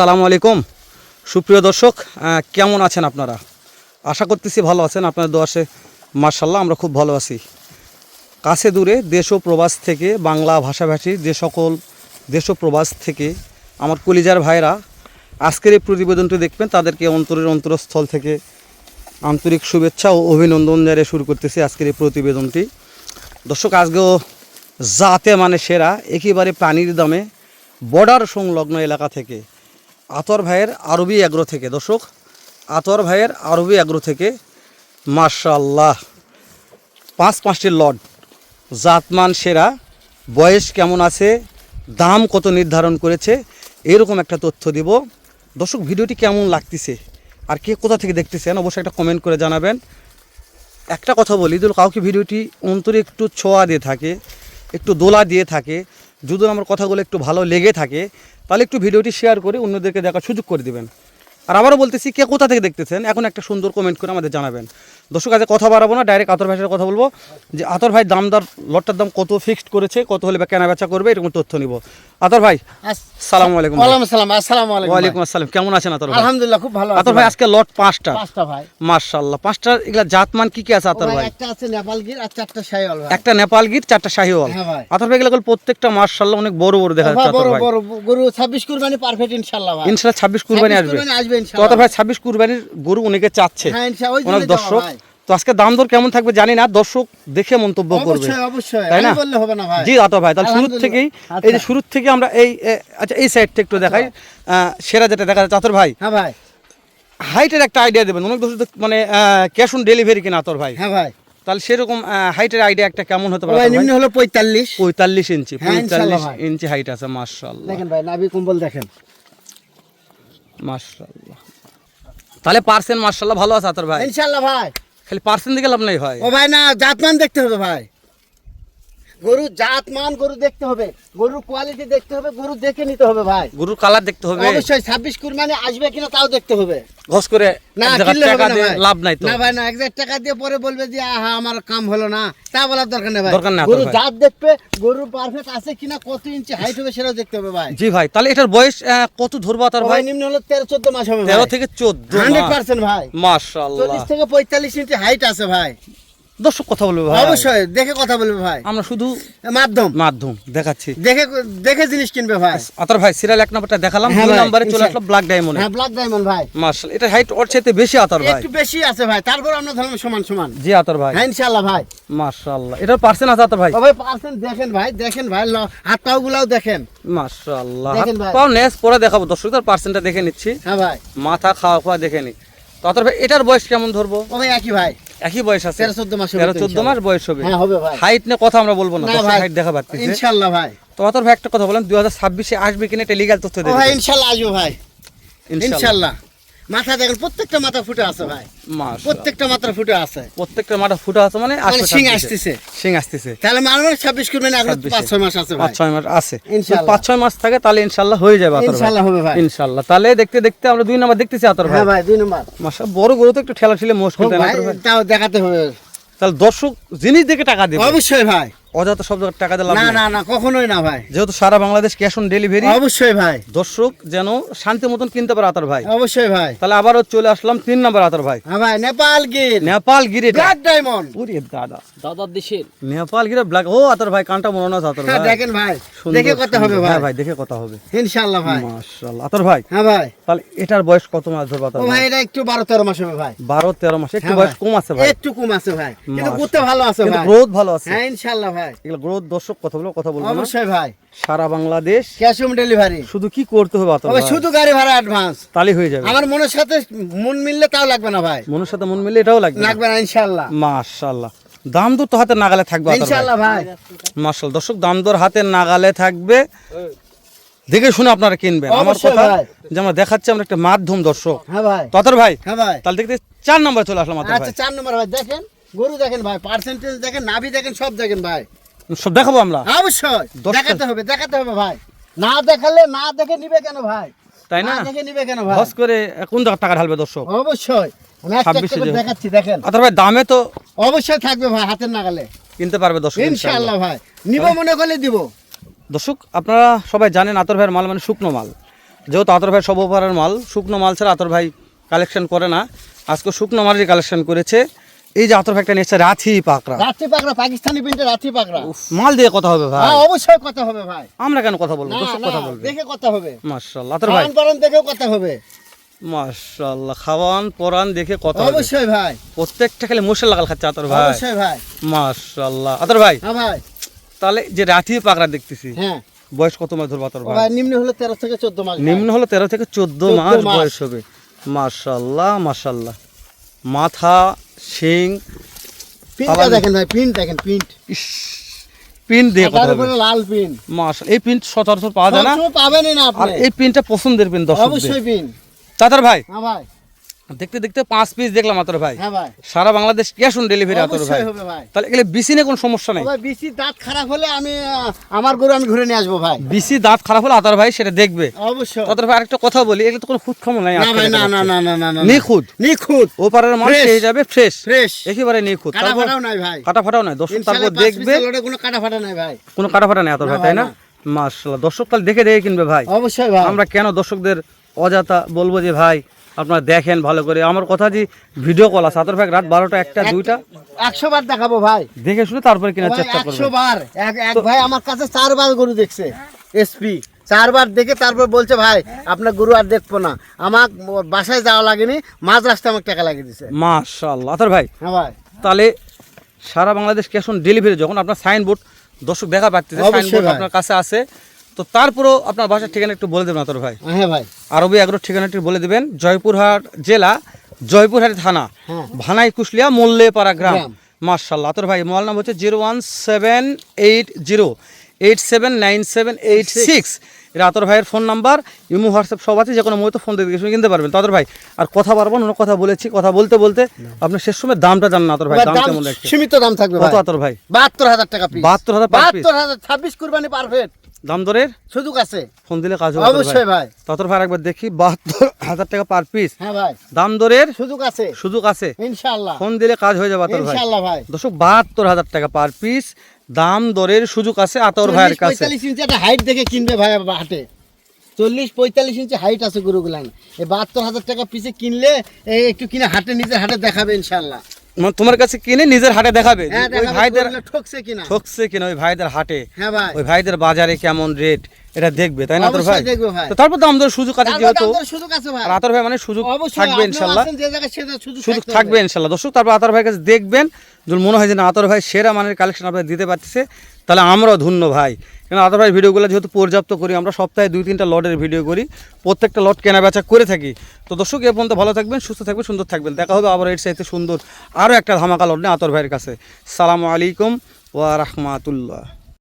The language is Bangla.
আসসালামু আলাইকুম। সুপ্রিয় দর্শক কেমন আছেন আপনারা? আশা করতেছি ভালো আছেন, আপনাদের দোয়াশে মার্শাল্লাহ আমরা খুব ভালো আছি। কাছে দূরে দেশ ও প্রবাস থেকে বাংলা ভাষাভাষী যে সকল দেশ ও প্রবাস থেকে আমার কলিজার ভাইরা আজকের এই প্রতিবেদনটি দেখবেন, তাদেরকে অন্তরের অন্তরস্থল থেকে আন্তরিক শুভেচ্ছা ও অভিনন্দন জানিয়ে শুরু করতেছি আজকের এই প্রতিবেদনটি। দর্শক, আজকেও জাতে মানে সেরা, একেবারে পানির দামে বর্ডার সংলগ্ন এলাকা থেকে আতর ভাইয়ের আরবি অ্যাগ্রো থেকে, দর্শক, আতর ভাইয়ের আরবি অ্যাগ্রো থেকে মার্শাল্লাহ পাঁচ পাঁচটি লট, জাতমান সেরা, বয়স কেমন আছে, দাম কত নির্ধারণ করেছে, এরকম একটা তথ্য দিব। দর্শক, ভিডিওটি কেমন লাগতেছে, আর কে কোথা থেকে দেখতেছেন, অবশ্যই একটা কমেন্ট করে জানাবেন। একটা কথা বলি, যদি কাউকে ভিডিওটি অন্তরে একটু ছোঁয়া দিয়ে থাকে, একটু দোলা দিয়ে থাকে, যদি আমার কথাগুলো একটু ভালো লেগে থাকে তাহলে একটু ভিডিওটি শেয়ার করে অন্যদেরকে দেখার সুযোগ করে দেবেন। আর আবারও বলতেছি, কে কোথা থেকে দেখতেছেন? এখন একটা সুন্দর কমেন্ট করে আমাদের জানাবেন। দর্শক আজকে কথা বাড়াবো না ডাইরেক্ট আতর ভাইয়ের কথা বলব। যে আতর ভাই দামদার লটটার দাম কত ফিক্সড করেছে কত হলে বা কেনা বেচা করবে এরকম তথ্য নিব। আতর ভাই সালামু আলাইকুম ওয়ালাইকুম আসসালাম আসসালামু আলাইকুম ওয়ালাইকুম আসসালাম কেমন আছেন আতর ভাই। আলহামদুলিল্লাহ খুব ভালো আতর ভাই আজকে লট পাঁচটা। পাঁচটা ভাই। মার্শাল্লাহ পাঁচটা এগুলা জাতমান কি কি আছে আতর ভাই, একটা আছে নেপাল গির আর চারটা শাইওয়াল ভাই। একটা নেপাল গির চারটা শাহিওয়াল। হ্যাঁ ভাই। আতর ভাই এগুলো প্রত্যেকটা মার্শাল্লাহ অনেক বড় বড় দেখা যাচ্ছে আতর ভাই। বড় বড় গরু 26 কুরবানি পারফেক্ট ইনশাআল্লাহ ভাই। কুরবানি 26 আসবে। কুরবানি আসবে তো ইনশাআল্লাহ আতর ভাই ছাব্বিশ কুরবানির গরু অনেকে চাচ্ছে। হ্যাঁ ইনশাআল্লাহ ওই দর্শক। তো আজকে দাম দর কেমন থাকবে জানি না দর্শক দেখে মন্তব্য করবে। তাই না? জি আতর ভাই তাহলে শুরু থেকেই আচ্ছা। এই যে শুরু থেকে আমরা এই আচ্ছা এই সাইডটা একটু দেখাই। সেরা যেটা দেখা যাচ্ছে আতর ভাই। হ্যাঁ ভাই। হাইটের একটা আইডিয়া দেবেন। অনেক দর্শক মানে ক্যাশ অন ডেলিভারি কিনা আতর ভাই। হ্যাঁ ভাই। তাহলে সেরকম হাইটের আইডিয়া একটা কেমন হতে পারে নিম্ন হলো 45 পঁয়তাল্লিশ ইঞ্চি হ্যাঁ, ইনশাল্লাহ পঁয়তাল্লিশ ভাই। ইঞ্চি হাইট আছে মার্শাল্লাহ দেখেন ভাই নাভি কম্বল দেখেন। মার্শাল্লাহ তাহলে পার্সেন্ট মার্শাল্লাহ ভালো আছে আতর ভাই? ইনশাআল্লাহ ভাই। খালি পার্সেন্ট দিকে লাভ নাই ভাই। ও ভাই না জাতমান দেখতে হবে ভাই। গরু জাতমান গরু দেখতে হবে গরুর কোয়ালিটি দেখতে হবে গরু দেখে নিতে হবে ভাই। গরুর কালার দেখতে হবে। অবশ্যই 26 কুরবানি আসবে কিনা তাও দেখতে হবে। ঘস করে না টাকা দিয়ে লাভ নাই তো। না ভাই না এক হাজার টাকা দিয়ে পরে বলবে যে আহা আমার কাম হলো না। তা বলার দরকার নেই ভাই। দরকার নেই, গরু জাত দেখবে গরু পারফেক্ট আছে কিনা কত ইঞ্চি হাইট হবে সেটাও দেখতে হবে ভাই। জি ভাই তাহলে এটার বয়স কত ধরবো তার ভাই? নিম্ন হলো তেরো চোদ্দ মাস হবে তেরো থেকে চোদ্দ হান্ড্রেড পার্সেন্ট ভাই। মার্শাল্লাহ চল্লিশ থেকে পঁয়তাল্লিশ ইঞ্চি হাইট আছে ভাই। দর্শক কথা বলবে ভাই। অবশ্যই দেখে কথা বলবে ভাই। আমরা শুধু মাধ্যম। মাধ্যম দেখাচ্ছি। দেখে দেখে জিনিস কিনবে ভাই। আতার ভাই সিরিয়াল এক নাম্বারটা দেখালাম হ্যাঁ দুই নাম্বারে চলে আসলো ব্ল্যাক ডায়মন্ড হ্যাঁ ব্ল্যাক ডায়মন্ড ভাই। মার্শাল এটা হাইট ওর চাইতে বেশি আতার ভাই। একটু বেশি আছে ভাই তারপর আমরা ধরলাম সমান সমান। জি আতার ভাই। হ্যাঁ ইনশাল্লাহ ভাই। মার্শাল্লাহ এটার পার্সেন্ট আছে আতার ভাই? ও ভাই পার্সেন্ট দেখেন ভাই দেখেন ভাই হাত পাও গুলাও দেখেন। দেখেন ভাই। পাও নেস পরে দেখাবো দর্শকদের পার্সেন্টটা দেখে নিচ্ছি। হ্যাঁ ভাই। মাথা খাওয়া খাওয়া দেখে নি। তো আতার ভাই এটার বয়স কেমন ধরবো? ও ভাই একই ভাই। একই বয়স আছে। তেরো চোদ্দ মাস হবে তেরো চোদ্দ মাস বয়স হবে। হ্যাঁ হবে ভাই। হাইট নিয়ে কথা আমরা বলব না হাইট দেখা পাচ্ছি ইনশাল্লাহ ভাই। তো আতার ভাই একটা কথা বলেন দুই হাজার ছাব্বিশে আসবে কিনা টেলিগাল লিগাল তথ্য দেবে ভাই ইনশাল্লাহ আসবে ভাই। ইনশাল্লাহ। মাথা দেখেন প্রত্যেকটা মাথা ফুটে আছে ভাই। প্রত্যেকটা মাথা ফুটে আছে। প্রত্যেকটা মাঠা ফুটা আছে মানে মানে শিং আসতেছে। শিং আসতেছে। তাহলে মানে ছাব্বিশ করবেন এখন পাঁচ ছয় মাস আছে পাঁচ ছয় মাস আছে। পাঁচ ছয় মাস থাকে তাহলে ইনশাল্লাহ হয়ে যাবে ইনশাল্লাহ হবে ভাই। ইনশাল্লাহ তাহলে দেখতে দেখতে আমরা দুই নাম্বার দেখতেছি আতর ভাই। হ্যাঁ ভাই দুই নম্বর। মাসা বড় গরু তো একটু ঠেলা ঠেলে মুশকিল? তাও দেখাতে হবে। তাহলে দর্শক জিনিস দেখে টাকা দেবে। অবশ্যই ভাই। অযথা সব টাকা দিয়ে লাভ না না না কখনোই না ভাই। যেহেতু সারা বাংলাদেশ ক্যাশ অন ডেলিভারি অবশ্যই ভাই। দর্শক যেন শান্তি মতন কিনতে পারে আতর ভাই। অবশ্যই ভাই। তাহলে আবারও চলে আসলাম তিন নাম্বার আতর ভাই। হ্যাঁ ভাই নেপাল গির। নেপাল গিরে ব্ল্যাক ডায়মন্ড ওরে দাদা। দাদার দেশের। নেপাল গিরে ব্ল্যাক ও আতর ভাই কানটা মনে আছে আতর হ্যাঁ ভাই। দেখেন ভাই দেখে কথা হবে ভাই। হ্যাঁ ভাই দেখে কথা হবে। ইনশাল্লাহ ভাই। মাশাআল্লাহ। আতর ভাই হ্যাঁ ভাই। তাহলে এটার বয়স কত মাস ধরবে আতর ও ভাই এটা একটু বারো তেরো মাস হবে ভাই। বারো তেরো মাস। একটু হ্যাঁ বয়স কম আছে ভাই। একটু কম আছে ভাই। কিন্তু। করতে ভালো আছে কিন্তু ভাই। গ্রোথ ভালো আছে। হ্যাঁ ইনশাল্লাহ ভাই। এগুলো গ্রোথ দর্শক কথা বলব কথা বলব অবশ্যই ভাই। সারা বাংলাদেশ ক্যাশ অন ডেলিভারি। শুধু কি করতে হবে তবে শুধু গাড়ি ভাড়া অ্যাডভান্স তাহলে হয়ে যাবে। আমার মনের সাথে মন মিললে তাও লাগবে না ভাই। মনের সাথে মন মিলে এটাও লাগবে লাগবে না ইনশাল্লাহ মাশাআল্লাহ। দাম দর তো হাতে নাগালে থাকবে আতর ভাই। মাশাআল্লাহ। দর্শক দাম দর হাতে নাগালে থাকবে। দেখে শুনে আপনারা কিনবেন। আমার কথা। যে আমরা দেখাচ্ছি আমরা একটা মাধ্যম দর্শক। হ্যাঁ ভাই। ততর ভাই হ্যাঁ ভাই। তাহলে দেখতে চার নম্বর চলে আসলাম আচ্ছা চার নম্বর ভাই দেখেন। গরু দেখেন ভাই পার্সেন্টেজ দেখেন নাভি দেখেন সব দেখেন ভাই। সব দেখাবো আমরা? অবশ্যই দেখাতে হবে দেখাতে হবে ভাই। না দেখালে না দেখে নিবে কেন ভাই? তাই না? দেখে নিবে কেন ভাই? হস করে কোন জায়গায় টাকা ঢালবে দর্শক? অবশ্যই আমি একটা একটা 26 করে দেখাচ্ছি দেখেন। আতর ভাই দামে তো অবশ্যই থাকবে ভাই হাতের নাগালে। কিনতে পারবে দর্শক ইনশাআল্লাহ। ভাই নিব মনে করলে দিব। দর্শক আপনারা সবাই জানেন আতর ভাইয়ের মাল মানে শুকনো মাল। যেহেতু আতর ভাই সব মাল শুকনো মাল ছাড়া আতর ভাই কালেকশন করে না। আজকে শুকনো মালেরই কালেকশন করেছে। এই যে আতর ভাইটা নিয়েছে রাথি পাকড়া। রাত্রি পাকড়া পাকিস্তানি প্রিন্টের রাত্রি পাকড়া। মাল দিয়ে কথা হবে ভাই। হ্যাঁ অবশ্যই কথা হবে ভাই। আমরা কেন কথা বলব? দর্শক কথা বলবে। দেখে কথা হবে। মাশাল্লাহ আতর ভাই। পালন দেখেও কথা হবে। মাশাল্লাহ খাওয়ান পরান দেখে কথা হবে। অবশ্যই ভাই। প্রত্যেকটা খালি মশলা লাগাল খাচ্ছে আতর ভাই। অবশ্যই ভাই। মাশাল্লাহ আতর ভাই। হ্যাঁ ভাই। তাহলে যে রাথি পাকড়া দেখতেছি হ্যাঁ। বয়স কত মাস ধরবো আতর ভাই? নিম্ন হলো তেরো থেকে চোদ্দ মাস নিম্ন হলো তেরো থেকে চোদ্দ 14 মাস। বয়স হবে। মাশাল্লাহ মাশাল্লাহ মাথা শিং পিনটা দেখেন ভাই পিন দেখেন পিন ইস, পিন দিয়ে কথা তার লাল পিন মাস এই পিন সচরাচর পাওয়া যায় না। পাবেন না আর এই পিনটা পছন্দের পিন অবশ্যই পিন তাতার ভাই হ্যাঁ ভাই। দেখতে দেখতে পাঁচ পিস দেখলাম আতর ভাই। হ্যাঁ সারা বাংলাদেশ ক্যাশ অন ডেলিভারি আতর ভাই। ভাই। তাহলে এগুলো বিসিনে কোনো সমস্যা নেই। ভাই বিসি দাঁত খারাপ হলে আমি আমার গরু আমি ঘুরে নিয়ে আসব ভাই। বিসি দাঁত খারাপ হলে আতর ভাই সেটা দেখবে। অবশ্যই। আতর ভাই আরেকটা কথা বলি এগুলো তো কোনো খুদ খামো নাই না না না না না না ও পারের মাল। সেই যাবে ফ্রেশ ফ্রেশ একেবারে নিখুঁত। কাটা ফাটাও নাই ভাই। কাটা ফাটাও নাই। দর্শক তারপর দেখবে। কোনো কাটা ফাটা নাই ভাই। কোনো কাটা ফাটা নেই আতর ভাই তাই না। মাশাল্লাহ দর্শক তাহলে দেখে দেখে কিনবে ভাই। অবশ্যই ভাই। আমরা কেন দর্শকদের অজাতা বলব যে ভাই আপনারা দেখেন ভালো করে। আমার কথা যে ভিডিও কল আছে আতর ভাই রাত বারোটা একটা দুইটা? একশো বার দেখাবো ভাই। দেখে শুনে তারপরে কেনার চেষ্টা একশো করবে বার। এক ভাই আমার কাছে চারবার গরু দেখছে এসপি চারবার দেখে তারপর বলছে ভাই আপনার গরু আর দেখব না। আমার বাসায় যাওয়া লাগেনি মাঝ রাস্তায় আমাকে টাকা লাগিয়ে দিছে। মাশাল্লাহ আতর ভাই হ্যাঁ ভাই। তাহলে সারা বাংলাদেশ ক্যাশ অন ডেলিভারি যখন আপনার সাইনবোর্ড দর্শক দেখা পাচ্ছে সাইনবোর্ড আপনার কাছে আছে তো তারপরেও আপনার বাসার ঠিকানা একটু বলে দেবেন আতর ভাই। হ্যাঁ ভাই। আরবি এগারো ঠিকানাটি বলে দেবেন। জয়পুরহাট জেলা জয়পুরহাট থানা হ্যাঁ। ভানাই কুশলিয়া মোল্লেপাড়া গ্রাম। মার্শাল্লাহ আতর ভাই মোবাইল নাম হচ্ছে zero one seven eight zero eight seven nine seven eight six. এটা আতর ভাইয়ের ফোন নাম্বার ইমো হোয়াটসঅ্যাপ সব আছে যে কোনো মুহূর্তে ফোন দিয়ে কিনতে পারবেন। তো আতর ভাই আর কথা পারব না অন্য কথা বলেছি কথা বলতে বলতে আপনি শেষ সময় দামটা জানেন না আতর ভাই দাম কেমন সীমিত দাম থাকবে কত আতর ভাই? বাহাত্তর হাজার টাকা বাহাত্তর হাজার বাহাত্তর হাজার ছাব্বিশ কুরবানি পারফেক্ট দাম দরের? সুযোগ আছে। ফোন দিলে কাজ হবে অবশ্যই ভাই। একবার দেখি বাহাত্তর হাজার টাকা পার পিস হ্যাঁ ভাই। দাম দরের? সুযোগ আছে। সুযোগ আছে। ইনশাআল্লাহ। ফোন দিলে কাজ হয়ে যাবে আতর ভাই। ইনশাআল্লাহ ভাই। দর্শক বাহাত্তর হাজার টাকা পার পিস দাম দরের সুযোগ আছে আতর ভাইয়ের কাছে। ইঞ্চি একটা হাইট দেখে কিনবে ভাই হাটে। চল্লিশ পঁয়তাল্লিশ ইঞ্চি হাইট আছে গরুগুলান এই বাহাত্তর হাজার টাকা পিসে কিনলে একটু কিনে হাটে নিজের হাটে দেখাবে ইনশাল্লাহ মানে তোমার কাছে কিনে নিজের হাটে দেখাবে হ্যাঁ ওই ভাইদের ঠকছে কিনা? ঠকছে কিনা ওই ভাইদের হাটে? হ্যাঁ ভাই। ওই ভাইদের বাজারে কেমন রেট এটা দেখবে তাই না আতর ভাই? ভাই। তো তারপর দাম দরের সুযোগ আছে যেহেতু। ভাই। আর আতর ভাই মানে সুযোগ থাকবে ইনশাল্লাহ। সুযোগ থাকবে ইনশাল্লাহ। দর্শক তারপর আতর ভাইয়ের কাছে দেখবেন যদি মনে হয় যে না আতর ভাই সেরা মানের কালেকশন আপনার দিতে পারতেছে তাহলে আমরাও ধন্য ভাই। কেন আতর ভাই ভিডিওগুলো যেহেতু পর্যাপ্ত করি আমরা সপ্তাহে দুই তিনটা লটের ভিডিও করি প্রত্যেকটা লট কেনা বেচা করে থাকি। তো দর্শক এ পর্যন্ত ভালো থাকবেন সুস্থ থাকবেন সুন্দর থাকবেন। দেখা হবে আবার এর সাথে সুন্দর আরও একটা ধামাকা লট নিয়ে আতর ভাইয়ের কাছে। সালামু আলাইকুম ওয়া রাহমাতুল্লাহ।